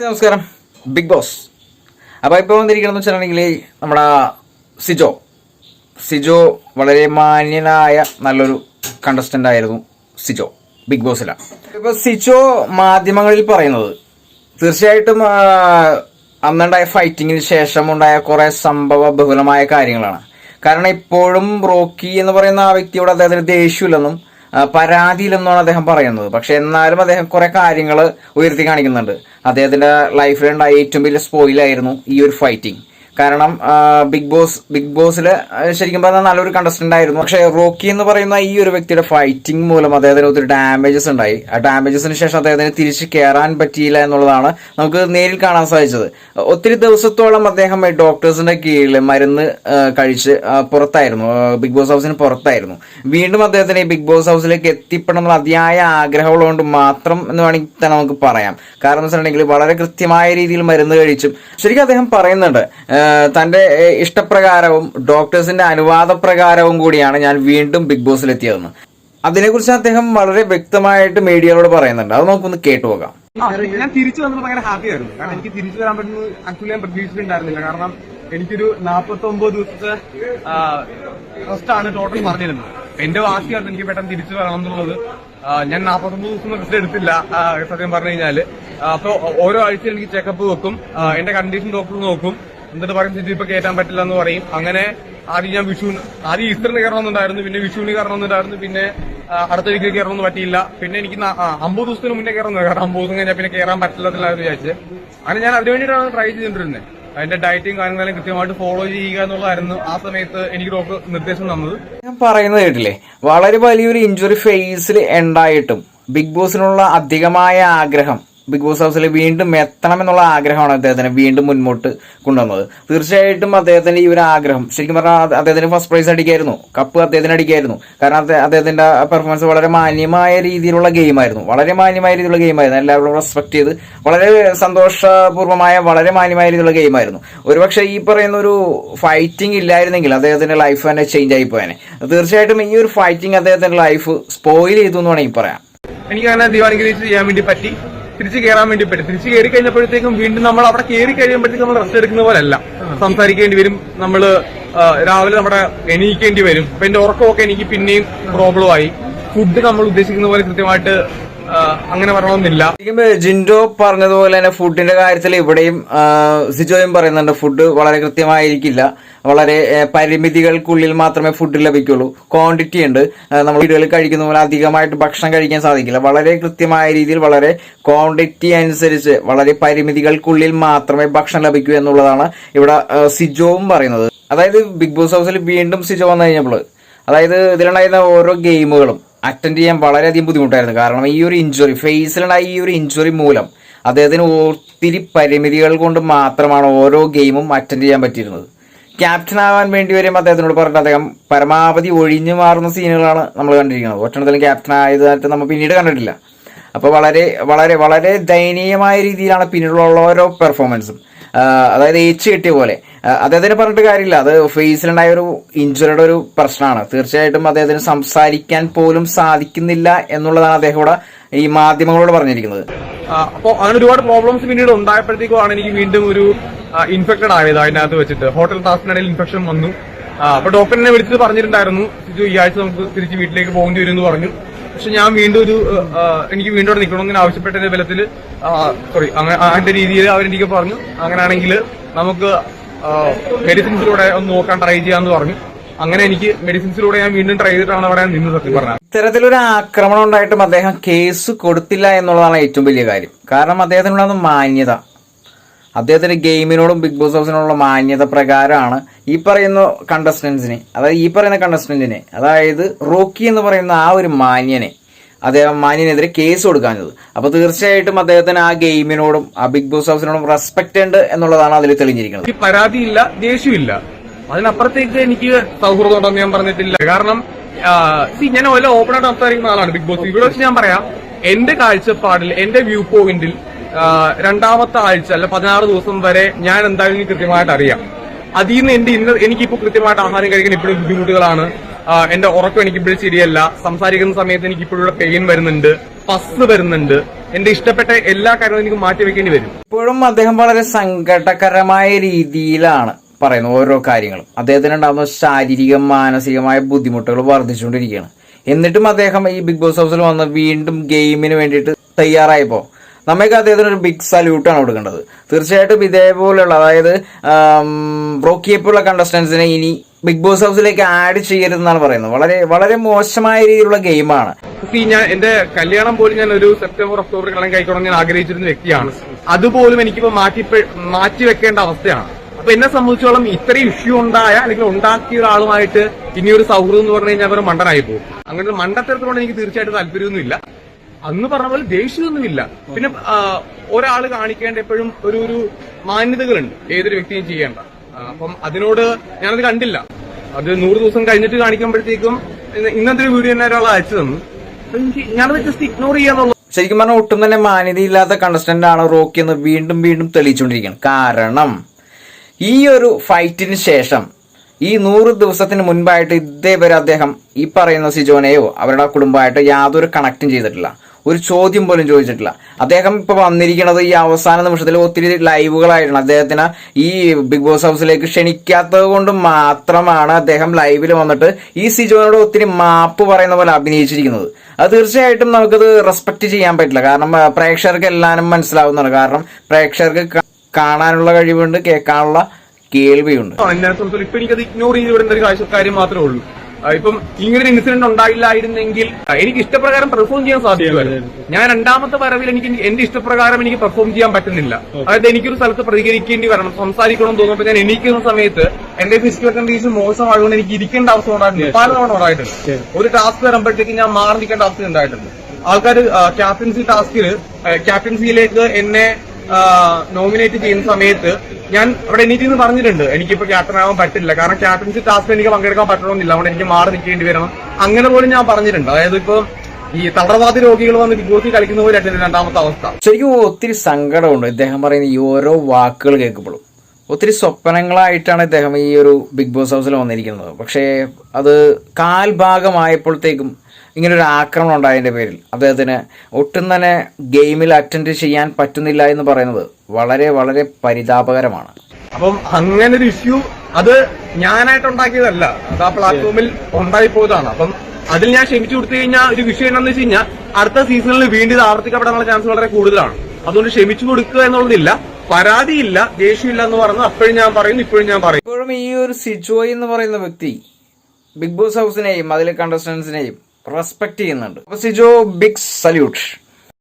നമസ്കാരം. Bigg Boss. അപ്പോൾ ഇപ്പോൾ വന്നിരിക്കണമെന്ന് വെച്ചിട്ടുണ്ടെങ്കിൽ നമ്മുടെ സിജോ. സിജോ വളരെ മാന്യനായ നല്ലൊരു കണ്ടസ്റ്റന്റ് ആയിരുന്നു സിജോ ബിഗ് ബോസിലാണ് ഇപ്പോൾ സിജോ മാധ്യമങ്ങളിൽ പറയുന്നത് തീർച്ചയായിട്ടും അന്നുണ്ടായ ഫൈറ്റിങ്ങിന് ശേഷം ഉണ്ടായ കുറേ സംഭവ ബഹുലമായ കാര്യങ്ങളാണ്. കാരണം ഇപ്പോഴും റോക്കി എന്ന് പറയുന്ന ആ വ്യക്തിയോട് അദ്ദേഹത്തിന് ദേഷ്യമില്ലെന്നും ആ, പരാതിയില്ലെന്നാണ് അദ്ദേഹം പറയുന്നത്. പക്ഷെ എന്നാലും അദ്ദേഹം കുറെ കാര്യങ്ങൾ ഉയർത്തി കാണിക്കുന്നുണ്ട്. അദ്ദേഹത്തിന്റെ ലൈഫിലുണ്ടായ ഏറ്റവും വലിയ സ്പോയിലായിരുന്നു ഈ ഒരു ഫൈറ്റിംഗ് കാരണം ബിഗ് ബോസ് ബിഗ് ബോസിൽ ശരിക്കും പറഞ്ഞാൽ നല്ലൊരു കണ്ടസ്റ്റന്റ് ആയിരുന്നു. പക്ഷെ റോക്കി എന്ന് പറയുന്ന ഈ ഒരു വ്യക്തിയുടെ ഫൈറ്റിംഗ് മൂലം അദ്ദേഹത്തിന് ഒത്തിരി ഡാമേജസ് ഉണ്ടായി. ആ ഡാമേജസിന് ശേഷം അദ്ദേഹത്തിന് തിരിച്ച് കയറാൻ പറ്റിയില്ല എന്നുള്ളതാണ് നമുക്ക് നേരിൽ കാണാൻ സാധിച്ചത്. ഒത്തിരി ദിവസത്തോളം അദ്ദേഹം ഡോക്ടേഴ്സിന്റെ കീഴിൽ മരുന്ന് കഴിച്ച് പുറത്തായിരുന്നു. ബിഗ് ബോസ് ഹൗസിന് പുറത്തായിരുന്നു. വീണ്ടും അദ്ദേഹത്തിന് ബിഗ് ബോസ് ഹൗസിലേക്ക് എത്തിപ്പെടണം എന്നുള്ള അതിയായ ആഗ്രഹമുള്ളതുകൊണ്ട് മാത്രം എന്ന് വേണമെങ്കിൽ തന്നെ നമുക്ക് പറയാം. കാരണം എന്ന് വെച്ചിട്ടുണ്ടെങ്കിൽ വളരെ കൃത്യമായ രീതിയിൽ മരുന്ന് കഴിച്ചും ശരിക്കും അദ്ദേഹം പറയുന്നുണ്ട് ആ, തന്റെ ഇഷ്ടപ്രകാരവും ഡോക്ടേഴ്സിന്റെ അനുവാദപ്രകാരവും കൂടിയാണ് ഞാൻ വീണ്ടും ബിഗ് ബോസിൽ എത്തിയതെന്ന് അതിനെക്കുറിച്ച് അദ്ദേഹം വളരെ വ്യക്തമായിട്ട് മീഡിയയോട് പറയുന്നുണ്ട്. അത് നമുക്കൊന്ന് കേട്ടുപോകാം പോകാം. ഞാൻ തിരിച്ചു വന്നപ്പോൾ ഭയങ്കര ഹാപ്പി ആയിരുന്നു. കാരണം എനിക്ക് തിരിച്ചു വരാൻ പറ്റുന്നത് ആക്ച്വലി ഞാൻ പ്രതീക്ഷിച്ചിട്ടുണ്ടായിരുന്നില്ല. കാരണം എനിക്കൊരു നാൽപ്പത്തി ഒമ്പത് ദിവസത്തെ റെസ്റ്റ് ആണ് ടോട്ടൽ പറഞ്ഞിരുന്നത്. എന്റെ വാശിയായിരുന്നു എനിക്ക് പെട്ടെന്ന് തിരിച്ചു വരണം എന്നുള്ളത് ഞാൻ നാൽപ്പത്തൊമ്പത് ദിവസം റെസ്റ്റ് എടുത്തില്ല സത്യം പറഞ്ഞു കഴിഞ്ഞാൽ. ആ, അപ്പൊ ഓരോ ആഴ്ച എനിക്ക് ചെക്കപ്പ് വെക്കും. എന്റെ കണ്ടീഷൻ ഡോക്ടർ നോക്കും. എന്നിട്ട് പറയും ചേച്ചി ഇപ്പൊ കയറ്റാൻ പറ്റില്ല എന്ന് പറയും. അങ്ങനെ ആദ്യം ഞാൻ വിഷു ആദ്യം ഈസ്റ്ററിന് കയറണമെന്നുണ്ടായിരുന്നു പിന്നെ വിഷുവിന് കയറണമെന്നുണ്ടായിരുന്നു പിന്നെ അടുത്ത വീക്കിൽ കയറണമെന്ന് പറ്റിയില്ല. പിന്നെ എനിക്ക് അമ്പത് ദിവസത്തിന് മുന്നേ കയറുന്നത് കാരണം അമ്പത് ദിവസം കഴിഞ്ഞാൽ പിന്നെ കയറാൻ പറ്റില്ലെന്നില്ലാന്ന് വിചാരിച്ച്. അങ്ങനെ ഞാൻ അതിനു വേണ്ടിയിട്ടാണ് ട്രൈ ചെയ്തിട്ടുണ്ട് അതിന്റെ ഡയറ്റും കാര്യങ്ങളും കൃത്യമായിട്ട് ഫോളോ ചെയ്യുക എന്നുള്ളതായിരുന്നു ആ സമയത്ത് എനിക്ക് ഡോക്ടർ നിർദ്ദേശം തന്നത്. ഞാൻ പറയുന്നത് കേട്ടില്ലേ? വളരെ വലിയൊരു ഇഞ്ചുറി ഫേസിൽ ഉണ്ടായിട്ടും ബിഗ് ബോസിനുള്ള അധികമായ ആഗ്രഹം ബിഗ് ബോസ് ഹൗസിൽ വീണ്ടും എത്തണം എന്നുള്ള ആഗ്രഹമാണ് അദ്ദേഹത്തിന് വീണ്ടും മുന്നോട്ട് കൊണ്ടുവന്നത്. തീർച്ചയായിട്ടും അദ്ദേഹത്തിന്റെ ഈ ഒരു ആഗ്രഹം ശരിക്കും പറഞ്ഞാൽ അദ്ദേഹത്തിന് ഫസ്റ്റ് പ്രൈസ് അടിക്കായിരുന്നു. കപ്പ് അദ്ദേഹത്തിന് അടിക്കായിരുന്നു. കാരണം അദ്ദേഹ- അദ്ദേഹത്തിന്റെ പെർഫോമൻസ് വളരെ മാന്യമായ രീതിയിലുള്ള ഗെയിമായിരുന്നു വളരെ മാന്യമായ രീതിയിലുള്ള ഗെയിമായിരുന്നു എല്ലാവരും റെസ്പെക്ട് ചെയ്ത് വളരെ സന്തോഷപൂർവമായ വളരെ മാന്യമായ രീതിയിലുള്ള ഗെയിമായിരുന്നു ഒരുപക്ഷെ ഈ പറയുന്ന ഒരു ഫൈറ്റിംഗ് ഇല്ലായിരുന്നെങ്കിൽ അദ്ദേഹത്തിന്റെ ലൈഫ് തന്നെ ചേഞ്ച് ആയി പോയനെ. തീർച്ചയായിട്ടും ഈ ഒരു ഫൈറ്റിംഗ് അദ്ദേഹത്തിന്റെ ലൈഫ് സ്പോയിൽ ചെയ്തു എന്ന് വേണമെങ്കിൽ പറയാം. എനിക്ക് അങ്ങനെ ദീപാനുഗ്രഹിച്ച് ചെയ്യാൻ വേണ്ടി പറ്റി. തിരിച്ചു കയറാൻ വേണ്ടി പറ്റും. തിരിച്ചു കയറി കഴിഞ്ഞപ്പോഴത്തേക്കും വീണ്ടും നമ്മൾ അവിടെ കയറി കഴിയുമ്പോഴത്തേക്കും നമ്മൾ റെസ്റ്റ് എടുക്കുന്ന പോലെ അല്ല സംസാരിക്കേണ്ടി വരും. നമ്മൾ രാവിലെ നമ്മുടെ എണീക്കേണ്ടി വരും. അപ്പൊ എന്റെ ഉറക്കമൊക്കെ എനിക്ക് പിന്നെയും പ്രോബ്ലം ആയി. ഫുഡ് നമ്മൾ ഉദ്ദേശിക്കുന്ന പോലെ കൃത്യമായിട്ട് അങ്ങനെ പറയണമെന്നില്ല ജിൻഡോ പറഞ്ഞതുപോലെ തന്നെ ഫുഡിന്റെ കാര്യത്തിൽ ഇവിടെയും സിജോയും പറയുന്നുണ്ട് ഫുഡ് വളരെ കൃത്യമായിരിക്കില്ല. വളരെ പരിമിതികൾക്കുള്ളിൽ മാത്രമേ ഫുഡ് ലഭിക്കുള്ളൂ. ക്വാണ്ടിറ്റി ഉണ്ട്. നമ്മൾ വീടുകളിൽ കഴിക്കുന്ന പോലെ അധികമായിട്ട് ഭക്ഷണം കഴിക്കാൻ സാധിക്കില്ല. വളരെ കൃത്യമായ രീതിയിൽ വളരെ ക്വാണ്ടിറ്റി അനുസരിച്ച് വളരെ പരിമിതികൾക്കുള്ളിൽ മാത്രമേ ഭക്ഷണം ലഭിക്കൂ എന്നുള്ളതാണ് ഇവിടെ സിജോവും പറയുന്നത്. അതായത് ബിഗ് ബോസ് ഹൗസിൽ വീണ്ടും സിജോ വന്നു കഴിഞ്ഞപ്പോൾ അതായത് ഇതിലുണ്ടായിരുന്ന ഓരോ ഗെയിമുകളും അറ്റൻഡ് ചെയ്യാൻ വളരെയധികം ബുദ്ധിമുട്ടായിരുന്നു. കാരണം ഈ ഒരു ഇഞ്ചുറി ഫേസിലുണ്ടായ ഈ ഒരു ഇഞ്ചുറി മൂലം അദ്ദേഹത്തിന് ഒത്തിരി പരിമിതികൾ കൊണ്ട് മാത്രമാണ് ഓരോ ഗെയിമും അറ്റൻഡ് ചെയ്യാൻ പറ്റിയിരുന്നത്. ക്യാപ്റ്റൻ ആവാൻ വേണ്ടി വരുമ്പോൾ അദ്ദേഹത്തിനോട് പറഞ്ഞിട്ട് അദ്ദേഹം പരമാവധി ഒഴിഞ്ഞു മാറുന്ന സീനുകളാണ് നമ്മൾ കണ്ടിരിക്കുന്നത്. ഒറ്റണത്തിലും ക്യാപ്റ്റൻ ആയതായിട്ട് നമ്മൾ പിന്നീട് കണ്ടിട്ടില്ല. അപ്പോൾ വളരെ വളരെ വളരെ ദയനീയമായ രീതിയിലാണ് പിന്നീടുള്ള ഓരോ പെർഫോമൻസും അതായത് ഏച്ച് കെട്ടിയ പോലെ. അദ്ദേഹത്തിന് പറഞ്ഞിട്ട് കാര്യമില്ല. അത് ഫേസിലുണ്ടായ ഒരു ഇഞ്ചുറിയുടെ ഒരു പ്രശ്നമാണ്. തീർച്ചയായിട്ടും അദ്ദേഹത്തിന് സംസാരിക്കാൻ പോലും സാധിക്കുന്നില്ല എന്നുള്ളതാണ് അദ്ദേഹം ഇവിടെ ഈ മാധ്യമങ്ങളോട് പറഞ്ഞിരിക്കുന്നത്. അപ്പോൾ അങ്ങനെ ഒരുപാട് പ്രോബ്ലംസ് പിന്നീട് ഉണ്ടായപ്പോഴത്തേക്കുമാണ് എനിക്ക് വീണ്ടും ഒരു ഇൻഫെക്റ്റഡ് ആയത് അതിനകത്ത് വെച്ചിട്ട്. ഹോട്ടൽ ടാസ്കിനിടയിൽ ഇൻഫെക്ഷൻ വന്നു. അപ്പൊ ഡോക്ടറിനെ വിളിച്ച് പറഞ്ഞിട്ടുണ്ടായിരുന്നു ഈ ആഴ്ച നമുക്ക് തിരിച്ച് വീട്ടിലേക്ക് പോകേണ്ടി വരും എന്ന് പറഞ്ഞു. പക്ഷെ ഞാൻ വീണ്ടും ഒരു എനിക്ക് വീണ്ടും അവിടെ ഇങ്ങനെ ആവശ്യപ്പെട്ടതിന്റെ ബലത്തിൽ സോറി അങ്ങനത്തെ രീതിയിൽ അവരെനിക്ക് പറഞ്ഞു. അങ്ങനെയാണെങ്കിൽ നമുക്ക് മെഡിസിൻസിലൂടെ ഒന്ന് നോക്കാൻ ട്രൈ ചെയ്യാന്ന് പറഞ്ഞു. അങ്ങനെ എനിക്ക് മെഡിസിൻസിലൂടെ ഞാൻ വീണ്ടും ട്രൈ ചെയ്തിട്ടാണ് അവിടെ നിന്ന് സത്യം പറഞ്ഞത് ഇത്തരത്തിലൊരു ആക്രമണം ഉണ്ടായിട്ടും അദ്ദേഹം കേസ് കൊടുത്തില്ല എന്നുള്ളതാണ് ഏറ്റവും വലിയ കാര്യം. കാരണം അദ്ദേഹത്തിനുള്ള മാന്യത. അദ്ദേഹത്തിന്റെ ഗെയിമിനോടും ബിഗ് ബോസ് ഹൗസിനോടുള്ള മാന്യത പ്രകാരമാണ് ഈ പറയുന്ന കണ്ടസ്റ്റൻസിനെ അതായത് ഈ പറയുന്ന കണ്ടസ്റ്റന്റിനെ അതായത് റോക്കി എന്ന് പറയുന്ന ആ ഒരു മാന്യനെ അദ്ദേഹം മാന്യനെതിരെ കേസ് കൊടുക്കാഞ്ഞത്. അപ്പോൾ തീർച്ചയായിട്ടും അദ്ദേഹത്തിന് ആ ഗെയിമിനോടും ആ ബിഗ് ബോസ് ഹൗസിനോടും റെസ്പെക്ട് ഉണ്ട് എന്നുള്ളതാണ് അതിൽ തെളിഞ്ഞിരിക്കുന്നത്. പരാതിയില്ല ദേഷ്യമില്ല. അതിനപ്പുറത്തേക്ക് എനിക്ക് സൗഹൃദം ഉണ്ടെന്ന് ഞാൻ പറഞ്ഞിട്ടില്ല. കാരണം ഞാൻ വല്ല ഓപ്പൺ ആയിട്ട് സംസാരിക്കുന്ന ആളാണ് ബിഗ് ബോസ്. ഇവിടെ വെച്ച് ഞാൻ പറയാം എന്റെ കാഴ്ചപ്പാടിൽ എന്റെ വ്യൂ പോയിന്റിൽ രണ്ടാമത്തെ ആഴ്ച അല്ല പതിനാറ് ദിവസം വരെ ഞാൻ എന്തായാലും കൃത്യമായിട്ട് അറിയാം. അതിൽ നിന്ന് എന്റെ ഇന്ന് എനിക്കിപ്പോ കൃത്യമായിട്ട് ആഹാരം കഴിക്കാൻ ഇപ്പോഴും ബുദ്ധിമുട്ടുകളാണ്. എന്റെ ഉറക്കം എനിക്ക് ഇപ്പോഴും ശരിയല്ല. സംസാരിക്കുന്ന സമയത്ത് എനിക്ക് ഇപ്പോഴുള്ള പെയിൻ വരുന്നുണ്ട്. പസ് വരുന്നുണ്ട്. എന്റെ ഇഷ്ടപ്പെട്ട എല്ലാ കാര്യങ്ങളും എനിക്ക് മാറ്റി വെക്കേണ്ടി വരും. ഇപ്പോഴും അദ്ദേഹം വളരെ സങ്കടകരമായ രീതിയിലാണ് പറയുന്നത് ഓരോ കാര്യങ്ങളും. അദ്ദേഹത്തിന് ഉണ്ടാകുന്ന ശാരീരിക മാനസികമായ ബുദ്ധിമുട്ടുകൾ വർദ്ധിച്ചുകൊണ്ടിരിക്കുകയാണ്. എന്നിട്ടും അദ്ദേഹം ഈ ബിഗ് ബോസ് ഹൗസിൽ വന്ന് വീണ്ടും ഗെയിമിന് വേണ്ടിയിട്ട് തയ്യാറായപ്പോൾ നമ്മൾക്ക് അദ്ദേഹത്തിന് ഒരു ബിഗ് സല്യൂട്ടാണ് കൊടുക്കേണ്ടത്. തീർച്ചയായിട്ടും ഇതേപോലെയുള്ള അതായത് ബ്രോക്കിയപ്പുള്ള കണ്ടസ്റ്റൻസിനെ ഇനി ബിഗ് ബോസ് ഹൗസിലേക്ക് ആഡ് ചെയ്യരുതെന്നാണ് പറയുന്നത്. വളരെ വളരെ മോശമായ രീതിയിലുള്ള ഗെയിമാണ് ഞാൻ എന്റെ കല്യാണം പോലും ഞാൻ ഒരു സെപ്റ്റംബർ ഒക്ടോബർ കല്യാണം കഴിക്കണം ഞാൻ ആഗ്രഹിച്ചിരുന്ന വ്യക്തിയാണ്. അതുപോലും എനിക്കിപ്പോ മാറ്റി മാറ്റി വെക്കേണ്ട അവസ്ഥയാണ്. അപ്പൊ എന്നെ സംബന്ധിച്ചോളം ഇത്രയും ഇഷ്യൂ ഉണ്ടായ അല്ലെങ്കിൽ ഉണ്ടാക്കിയ ഒരാളുമായിട്ട് ഇനി ഒരു സൗഹൃദം എന്ന് പറഞ്ഞു കഴിഞ്ഞാൽ അവർ മണ്ടനായി പോകും. അങ്ങനെ ഒരു മണ്ടത്തരത്തിനോട് എനിക്ക് തീർച്ചയായിട്ടും താല്പര്യമൊന്നുമില്ല. അന്ന് പറഞ്ഞ പോലെ ദേഷ്യമൊന്നുമില്ല. പിന്നെ ഒരാൾ കാണിക്കേണ്ട എപ്പോഴും ഒരു ഒരു മാന്യതകളുണ്ട്. ഏതൊരു വ്യക്തിയും ചെയ്യേണ്ട. അപ്പം അതിനോട് ഞാനത് കണ്ടില്ല. അത് നൂറ് ദിവസം കഴിഞ്ഞിട്ട് കാണിക്കുമ്പോഴത്തേക്കും ഇന്ന- ഇന്നത്തെ ഒരു വീഡിയോ തന്നെ ഒരാൾ അയച്ചു തന്നു. ഞാനത് ജസ്റ്റ് ഇഗ്നോർ ചെയ്യാന്നുള്ളത് ശരിക്കും പറഞ്ഞാൽ ഒട്ടും തന്നെ മാന്യതയില്ലാത്ത കണ്ടസ്റ്റന്റ് ആണ് റോക്കി എന്ന് വീണ്ടും വീണ്ടും തെളിയിച്ചുകൊണ്ടിരിക്കുകയാണ്. കാരണം ഈ ഒരു ഫൈറ്റിന് ശേഷം ഈ നൂറ് ദിവസത്തിന് മുൻപായിട്ട് ഇതേവരെ അദ്ദേഹം ഈ പറയുന്ന സിജോനെയോ അവരുടെ കുടുംബമായിട്ട് യാതൊരു കണക്റ്റും ചെയ്തിട്ടില്ല. ഒരു ചോദ്യം പോലും ചോദിച്ചിട്ടില്ല. അദ്ദേഹം ഇപ്പൊ വന്നിരിക്കുന്നത് ഈ അവസാന നിമിഷത്തിൽ ഒത്തിരി ലൈവുകളായിട്ടാണ്. അദ്ദേഹത്തിന് ഈ ബിഗ് ബോസ് ഹൗസിലേക്ക് ക്ഷണിക്കാത്തത് കൊണ്ട് മാത്രമാണ് അദ്ദേഹം ലൈവിൽ വന്നിട്ട് ഈ സിജോനോട് ഒത്തിരി മാപ്പ് പറയുന്ന പോലെ അഭിനയിച്ചിരിക്കുന്നത്. അത് തീർച്ചയായിട്ടും നമുക്കത് റെസ്പെക്ട് ചെയ്യാൻ പറ്റില്ല. കാരണം പ്രേക്ഷകർക്ക് എല്ലാവരും മനസ്സിലാവുന്നതാണ്. കാരണം പ്രേക്ഷകർക്ക് കാണാനുള്ള കഴിവുണ്ട് കേൾക്കാനുള്ള കേൾവിയുണ്ട്. ഇഗ്നോർ ചെയ്ത് വിടേണ്ട ഒരു കാര്യം- മാത്രമേ ഉള്ളൂ. ഇപ്പം ഇങ്ങനെ ഒരു ഇൻസിഡന്റ് ഉണ്ടായില്ലായിരുന്നെങ്കിൽ എനിക്ക് ഇഷ്ടപ്രകാരം പെർഫോം ചെയ്യാൻ സാധിക്കുമായിരുന്നു. ഞാൻ രണ്ടാമത്തെ വരവിൽ എനിക്ക് എന്റെ ഇഷ്ടപ്രകാരം എനിക്ക് പെർഫോം ചെയ്യാൻ പറ്റുന്നില്ല. അതായത് എനിക്കൊരു സ്ഥലത്ത് പ്രതികരിക്കേണ്ടി വരണം സംസാരിക്കണം എന്ന് തോന്നുമ്പോൾ ഞാൻ എണീക്കുന്ന സമയത്ത് എന്റെ ഫിസിക്കൽ കണ്ടീഷൻ മോശമായതുകൊണ്ട് എനിക്ക് ഇരിക്കേണ്ട അവസ്ഥ ഉണ്ടായിട്ടുണ്ട്. പലതവണ ഉണ്ടായിട്ടുണ്ട്. ഒരു ടാസ്ക് വരുമ്പോഴത്തേക്ക് ഞാൻ മാറി നിൽക്കേണ്ട അവസ്ഥ ഉണ്ടായിട്ടുണ്ട്. ആൾക്കാർ ക്യാപ്റ്റൻസി ടാസ്കിൽ ക്യാപ്റ്റൻസിയിലേക്ക് എന്നെ നോമിനേറ്റ് ചെയ്യുന്ന സമയത്ത് ഞാൻ അവിടെ എനിക്ക് ഇന്ന് പറഞ്ഞിട്ടുണ്ട് എനിക്കിപ്പോ ക്യാപ്റ്റൻ ആവാൻ പറ്റില്ല. കാരണം ക്യാപ്റ്റൻസി ടാസ്ക് എനിക്ക് പങ്കെടുക്കാൻ പറ്റണമെന്നില്ല. അവിടെ എനിക്ക് മാറി നിൽക്കേണ്ടി വരണം. അങ്ങനെ പോലും ഞാൻ പറഞ്ഞിട്ടുണ്ട്. അതായത് ഇപ്പൊ ഈ തളർവാദി രോഗികൾ വന്ന് ബിഗ് കളിക്കുന്ന പോലെ രണ്ടാമത്തെ അവസ്ഥ. ശരിക്കും ഒത്തിരി സങ്കടമുണ്ട്. ഇദ്ദേഹം പറയുന്ന ഈ ഓരോ വാക്കുകൾ കേൾക്കുമ്പോഴും. ഒത്തിരി സ്വപ്നങ്ങളായിട്ടാണ് ഇദ്ദേഹം ഈ ഒരു ബിഗ് ബോസ് ഹൗസിൽ വന്നിരിക്കുന്നത്. പക്ഷേ അത് കാൽഭാഗമായപ്പോഴത്തേക്കും ഇങ്ങനെ ഒരു ആക്രമണം ഉണ്ടായതിന്റെ പേരിൽ. അദ്ദേഹത്തിന് ഒട്ടും തന്നെ ഗെയിമിൽ അറ്റൻഡ് ചെയ്യാൻ പറ്റുന്നില്ല എന്ന് പറയുന്നത് വളരെ വളരെ പരിതാപകരമാണ്. അപ്പം അങ്ങനെ ഒരു ഇഷ്യൂ അത് ഞാനായിട്ട് ഉണ്ടാക്കിയതല്ല. അത് ആ പ്ലാറ്റ്ഫോമിൽ ഉണ്ടായി പോയതാണ് അപ്പം അതിൽ ഞാൻ ക്ഷമിച്ചു കൊടുത്തു കഴിഞ്ഞാൽ ഒരു വിഷയം എന്താണെന്ന് വെച്ച് കഴിഞ്ഞാൽ അടുത്ത സീസണിൽ വീണ്ടും ആവർത്തിക്കപ്പെടാനുള്ള ചാൻസ് വളരെ കൂടുതലാണ്. അതുകൊണ്ട് ക്ഷമിച്ചു കൊടുക്കുക എന്നുള്ളതില്ല. പരാതിയില്ല ദേഷ്യമില്ല എന്ന് പറഞ്ഞു അപ്പോഴും ഞാൻ പറയുന്നു ഇപ്പോഴും ഞാൻ പറയും. ഇപ്പോഴും ഈ ഒരു സിജോയ് എന്ന് പറയുന്ന വ്യക്തി ബിഗ് ബോസ് ഹൗസിനെയും അതിലെ കണ്ടസ്റ്റൻസിനെയും റെസ്പെക്ട് ചെയ്യുന്നുണ്ട്. അപ്പൊ സിജോ ബിഗ് സല്യൂട്ട്.